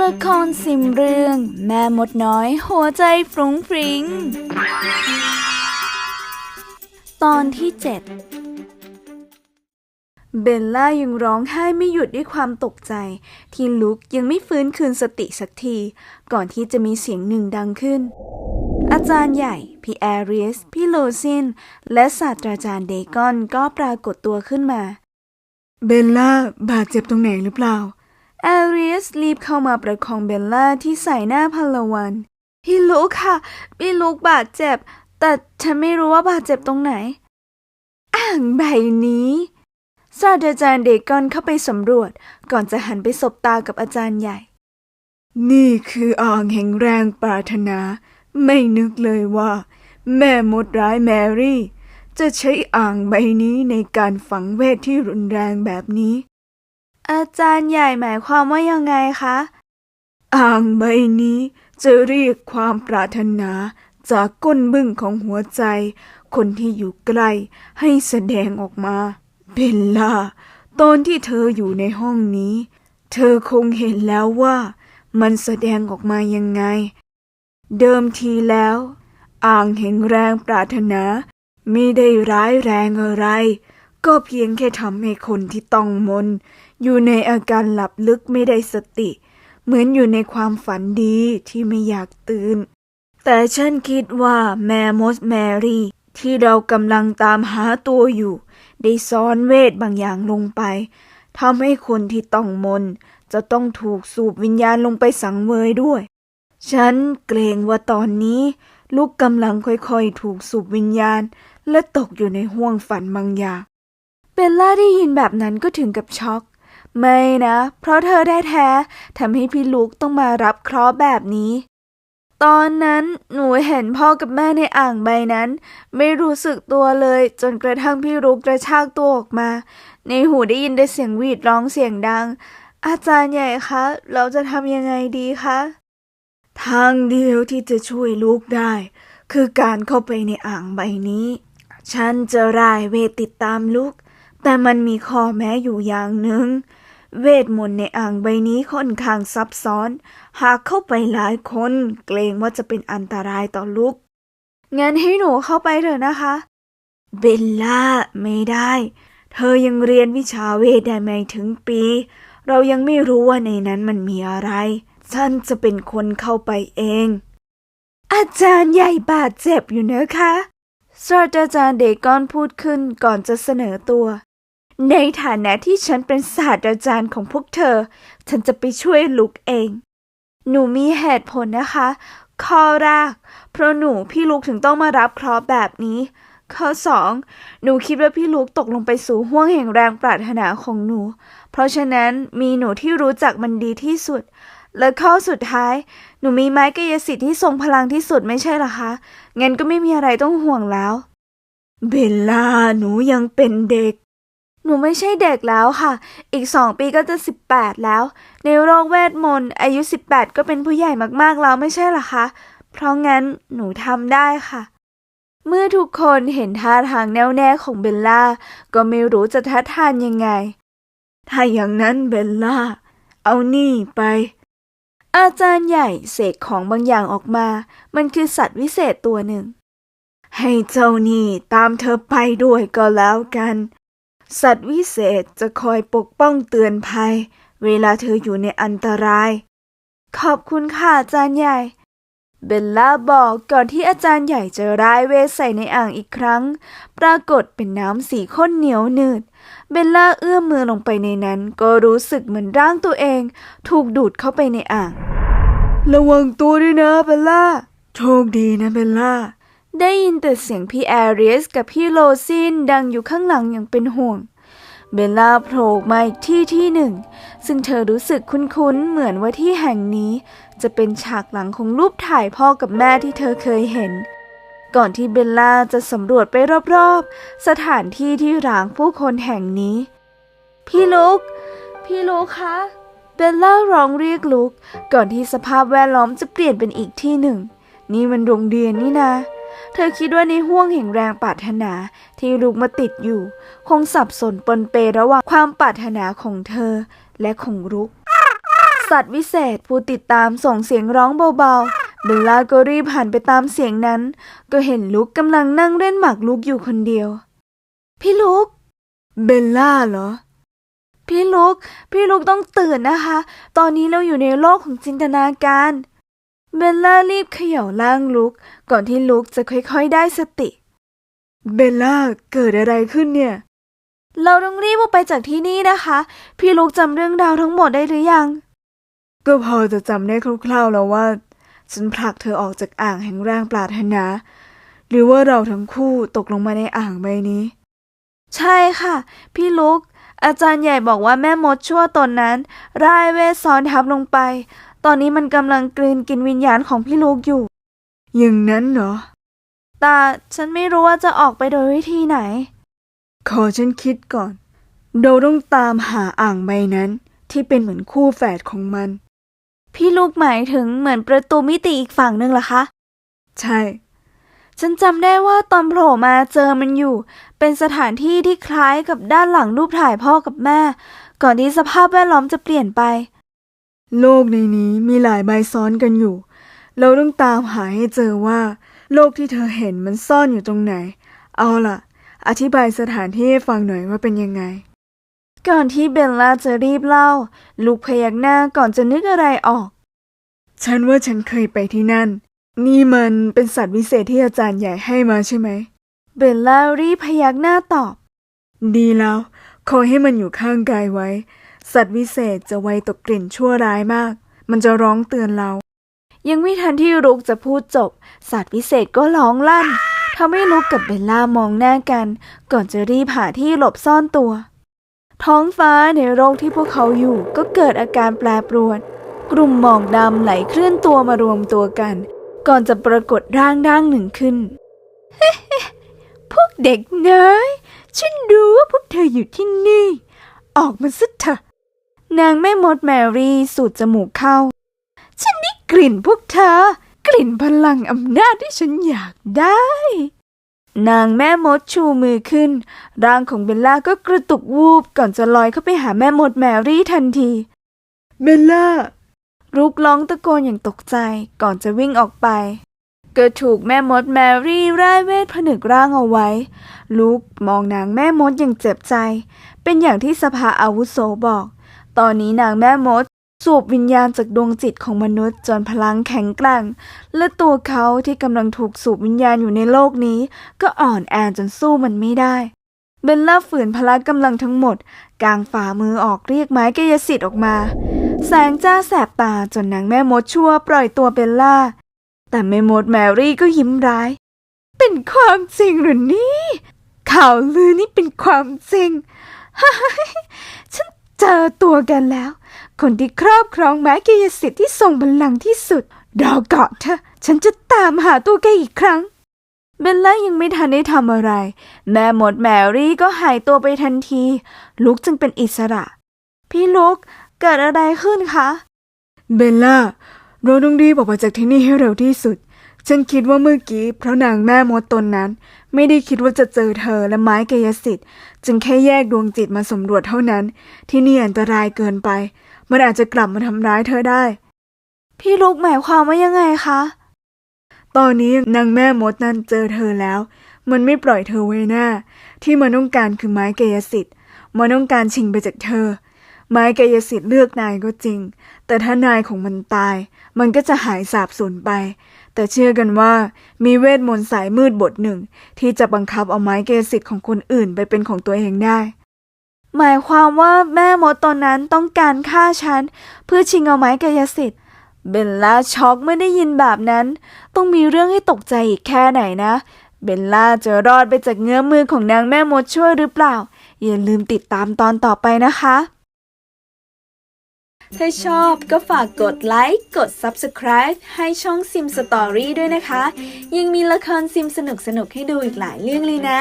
ละครสิมเรื่อง แม่มดน้อย หัวใจฟรุ้งฟริ้ง ตอนที่เจ็ดเบลล่ายังร้องไห้ไม่หยุดด้วยความตกใจ ที่ลุกยังไม่ฟื้นคืนสติสักที ก่อนที่จะมีเสียงหนึ่งดังขึ้น อาจารย์ใหญ่ พี่แอริส พี่โลซิน และศาสตราจารย์เดกอนก็ปรากฏตัวขึ้นมา เบลล่าบาดเจ็บตรงไหนหรือเปล่า แอริสรีบเข้ามาประคองเบลล่าที่ใส่หน้าพลวันพี่ลุกค่ะ พี่ลุกบาดเจ็บ แต่ฉันไม่รู้ว่าบาดเจ็บตรงไหน อ่างใบนี้ศาสตราจารย์เดกอนเข้าไปสำรวจ ก่อนจะหันไปสบตากับอาจารย์ใหญ่ นี่คืออ่างแห่งแรงปรารถนา ไม่นึกเลยว่า แม่มดร้ายแมรี่ จะใช้อ่างใบนี้ในการฝังเวทที่รุนแรงแบบนี้ อาจารย์ใหญ่หมายความว่ายังไงคะ อ่างใบนี้จะเรียกความปรารถนาจากก้นบึ้งของหัวใจ คนที่อยู่ใกล้ให้แสดงออกมาเบลล่า ตอนที่เธออยู่ในห้องนี้ เธอคงเห็นแล้วว่ามันแสดงออกมายังไง เดิมทีแล้ว อ่างแห่งแรงปรารถนาไม่ได้ร้ายแรงอะไร ก็เพียงแค่ทำให้คนที่ต้องมน อยู่ในอาการหลับลึกไม่ได้สติ เหมือนอยู่ในความฝันดีที่ไม่อยากตื่น แต่ฉันคิดว่าแม่มดแมรี่ ที่เรากำลังตามหาตัวอยู่ ได้ซ้อนเวทบางอย่างลงไปทำให้คนที่ต้องมน จะต้องถูกสูบวิญญาณลงไปสังเวยด้วย ฉันเกรงว่าตอนนี้ ลูกกำลังค่อยๆ ถูกสูบวิญญาณ และตกอยู่ในห้วงฝันบางอย่างเบลล่าได้ยินแบบนั้นก็ถึงกับช็อก ไม่นะ เพราะเธอได้แท้ๆทำให้พี่ลุกต้องมารับเคราะห์แบบนี้ ตอนนั้นหนูเห็นพ่อกับแม่ในอ่างใบนั้น ไม่รู้สึกตัวเลยจนกระทั่งพี่ลุกกระชากตัวออกมา ในหูได้ยินแต่เสียงหวีดร้องเสียงดัง อาจารย์ใหญ่คะ เราจะทำยังไงดีคะ ทางเดียวที่จะช่วยลูกได้ คือการเข้าไปในอ่างใบนี้ ฉันจะรายเวทติดตามลูกแต่มันมีข้อแม้อยู่อย่างหนึ่ง เวทมนต์ในอ่างใบนี้ค่อนข้างซับซ้อน หากเข้าไปหลายคน เกรงว่าจะเป็นอันตรายต่อลูก งั้นให้หนูเข้าไปเถอะนะคะ เบลล่าไม่ได้ เธอยังเรียนวิชาเวทได้ไม่ถึงปี เรายังไม่รู้ว่าในนั้นมันมีอะไร ฉันจะเป็นคนเข้าไปเอง อาจารย์ใหญ่บาดเจ็บอยู่เนอะคะศาสตราจารย์เดกอนพูดขึ้นก่อนจะเสนอตัว ในฐานะที่ฉันเป็นศาสตราจารย์ของพวกเธอ ฉันจะไปช่วยลุกเอง หนูมีเหตุผลนะคะ ข้อแรก เพราะหนูพี่ลุกถึงต้องมารับเคราะห์แบบนี้ ข้อสองหนูคิดว่าพี่ลุกตกลงไปสู่ห้วงแห่งแรงปรารถนาของหนู เพราะฉะนั้นมีหนูที่รู้จักมันดีที่สุด และข้อสุดท้าย หนูมีไม้กายสิทธิ์ที่ทรงพลังที่สุดไม่ใช่หรอคะ งั้นก็ไม่มีอะไรต้องห่วงแล้ว เบลล่าหนูยังเป็นเด็ก นูไม่ใช่เด็กแล้วค่ะ อีกสองปีก็จะสิบแปดแล้ว ในโลกเวทมนต์อายุสิบแปดก็เป็นผู้ใหญ่มากๆแล้วไม่ใช่หรอคะ เพราะงั้นหนูทำได้ค่ะ เมื่อทุกคนเห็นท่าทางแน่วแน่ของเบลล่า ก็ไม่รู้จะทัดทานยังไง ถ้าอย่างนั้นเบลล่า เอานี่ไป อาจารย์ใหญ่เสกของบางอย่างออกมา มันคือสัตว์วิเศษตัวหนึ่ง ให้เจ้านี่ตามเธอไปด้วยก็แล้วกัน สัตว์วิเศษจะคอยปกป้องเตือนภัย เวลาเธออยู่ในอันตราย ขอบคุณค่ะอาจารย์ใหญ่ เบลล่าบอกก่อนที่อาจารย์ใหญ่จะร้ายเวทใส่ในอ่างอีกครั้ง ปรากฏเป็นน้ำสีข้นเหนียวหนืด เบลล่าเอื้อมมือลงไปในนั้น ก็รู้สึกเหมือนร่างตัวเอง ถูกดูดเข้าไปในอ่าง ระวังตัวด้วยนะเบลล่า โชคดีนะเบลล่า ได้ยินแต่เสียงพี่แอริสกับพี่โลซินดังอยู่ข้างหลังอย่างเป็นห่วง เบลล่าโผล่มาอีกที่ที่หนึ่ง ซึ่งเธอรู้สึกคุ้นๆ เหมือนว่าที่แห่งนี้ จะเป็นฉากหลังของรูปถ่ายพ่อกับแม่ที่เธอเคยเห็น ก่อนที่เบลล่าจะสำรวจไปรอบๆ สถานที่ที่ร้างผู้คนแห่งนี้ พี่ลุก พี่ลุกคะเบลล่าร้องเรียกลุก ก่อนที่สภาพแวดล้อมจะเปลี่ยนเป็นอีกที่หนึ่ง นี่มันโรงเรียนนี่นา เธอคิดว่าในห้วงแห่งแรงปรารถนาที่ลุกมาติดอยู่ คงสับสนปนเประหว่างความปรารถนาของเธอและของลุก สัตว์วิเศษผู้ติดตามส่งเสียงร้องเบาๆเบลล่าก็รีบหันไปตามเสียงนั้น ก็เห็นลุกกำลังนั่งเล่นหมากลุกอยู่คนเดียว พี่ลุก เบลล่าเหรอพี่ลุก พี่ลุกต้องตื่นนะคะ ตอนนี้เราอยู่ในโลกของจินตนาการ เบลล่ารีบเขย่าร่างลุก ก่อนที่ลุกจะค่อยๆได้สติ เบลล่าเกิดอะไรขึ้นเนี่ย เราต้องรีบออกไปจากที่นี่นะคะ พี่ลุกจำเรื่องราวทั้งหมดได้หรือยัง ก็พอจะจำได้คร่าวๆแล้วว่า ฉันผลักเธอออกจากอ่างแห่งแรงปรารถนา หรือว่าเราทั้งคู่ตกลงมาในอ่างใบนี้ ใช่ค่ะ พี่ลุกอาจารย์ใหญ่บอกว่าแม่มดชั่วตนนั้น ร่ายเวทซ้อนทับลงไป อนนี้มันกำลังกลืนกินวิญญาณของพี่ลุกอยู่ อย่างนั้นเหรอ แต่ฉันไม่รู้ว่าจะออกไปโดยวิธีไหน ขอฉันคิดก่อน เราต้องตามหาอ่างใบนั้นที่เป็นเหมือนคู่แฝดของมัน พี่ลูกหมายถึงเหมือนประตูมิติอีกฝั่งหนึ่งเหรอคะ ใช่ ฉันจำได้ว่าตอนโผล่มาเจอมันอยู่ เป็นสถานที่ที่คล้ายกับด้านหลังรูปถ่ายพ่อกับแม่ ก่อนที่สภาพแวดล้อมจะเปลี่ยนไป โลกในนี้มีหลายใบซ้อนกันอยู่ เราต้องตามหาให้เจอว่า โลกที่เธอเห็นมันซ่อนอยู่ตรงไหน เอาล่ะ อธิบายสถานที่ให้ฟังหน่อยว่าเป็นยังไง ก่อนที่เบลล่าจะรีบเล่า ลูกพยักหน้าก่อนจะนึกอะไรออก ฉันว่าฉันเคยไปที่นั่น นี่มันเป็นสัตว์วิเศษที่อาจารย์ใหญ่ให้มาใช่ไหม เบลล่ารีบพยักหน้าตอบ ดีแล้ว ขอให้มันอยู่ข้างกายไว้ สัตว์วิเศษจะไวต่อกลิ่นชั่วร้ายมาก มันจะร้องเตือนเรา ยังไม่ทันที่ลุกจะพูดจบ สัตว์วิเศษก็ร้องลั่นทำให้ลุกกับเบลล่ามองหน้ากัน ก่อนจะรีบหาที่หลบซ่อนตัว ท้องฟ้าในโลกที่พวกเขาอยู่ก็เกิดอาการแปรปรวน กลุ่มหมอกดำไหลเคลื่อนตัวมารวมตัวกัน ก่อนจะปรากฏร่างร่างหนึ่งขึ้น พวกเด็กน้อยฉันรู้ว่าพวกเธออยู่ที่นี่ ออกมาสักเถอะ นางแม่มดแมรี่สูดจมูกเข้า ฉันได้กลิ่นพวกเธอ กลิ่นพลังอำนาจที่ฉันอยากได้ นางแม่มดชูมือขึ้น ร่างของเบลล่าก็กระตุกวูบก่อนจะลอยเข้าไปหาแม่มดแมรี่ทันที เบลล่ารุกร้องตะโกนอย่างตกใจก่อนจะวิ่งออกไป ก็ถูกแม่มดแมรี่ร่ายเวทผนึกร่างเอาไว้ลุกมองนางแม่มดอย่างเจ็บใจ เป็นอย่างที่สภาอาวุโสบอก ตอนนี้นางแม่มดสูบวิญญาณจากดวงจิตของมนุษย์จนพลังแข็งแกร่ง และตัวเขาที่กำลังถูกสูบวิญญาณอยู่ในโลกนี้ ก็อ่อนแอจนสู้มันไม่ได้ เบลล่าฝืนพละกำลังทั้งหมด กางฝ่ามือออกเรียกไม้กายสิทธิ์ออกมา แสงจ้าแสบตาจนนางแม่มดชั่วปล่อยตัวเบลล่า แต่แม่มดแมรี่ก็ยิ้มร้าย เป็นความจริงหรือนี่ข่าวลือนี่เป็นความจริง อตัวกันแล้ว คนที่ครอบครองไม้กายสิทธิ์ที่ทรงพลังที่สุดรอเกาะเถอฉันจะตามหาตัวแกอีกครั้ง เบลล่ายังไม่ทันได้ทำอะไร แม่หมดแมรี่ก็หายตัวไปทันที ลุกจึงเป็นอิสระ พี่ลุกเกิดอะไรขึ้นคะ เบลล่า เราต้องรีบออกไปจากที่นี่ให้เร็วที่สุด ฉันคิดว่าเมื่อกี้เพราะนางแม่มดตนนั้น ไม่ได้คิดว่าจะเจอเธอและไม้กายสิทธิ์ จึงแค่แยกดวงจิตมาสำรวจเท่านั้น ที่นี่อันตรายเกินไป มันอาจจะกลับมาทำร้ายเธอได้ พี่ลุกหมายความว่ายังไงคะ ตอนนี้นางแม่มดนั้นเจอเธอแล้ว มันไม่ปล่อยเธอไว้หน้า ที่มันต้องการคือไม้กายสิทธิ์มันต้องการชิงไปจากเธอ ไม้กายสิทธิ์เลือกนายก็จริง แต่ถ้านายของมันตาย มันก็จะหายสาบสูญไป แต่เชื่อกันว่ามีเวทมนต์สายมืดบทหนึ่ง ที่จะบังคับเอาไม้กยสิทธิ์ของคนอื่นไปเป็นของตัวเองได้ หมายความว่าแม่มดตอนนั้นต้องการฆ่าฉัน เพื่อชิงเอาไม้กายสิทธิ์เบลล่าช็อกเมื่อได้ยินแบบนั้น ต้องมีเรื่องให้ตกใจอีกแค่ไหนนะ เบลล่าจะรอดไปจากเงื้อมือของนางแม่มดช่วยหรือเปล่า อย่าลืมติดตามตอนต่อไปนะคะ ถ้าชอบก็ฝากกดไลค์ กด Subscribe ให้ช่องซิมสตอรี่ด้วยนะคะ ยังมีละครซิมสนุกๆให้ดูอีกหลายเรื่องเลยนะ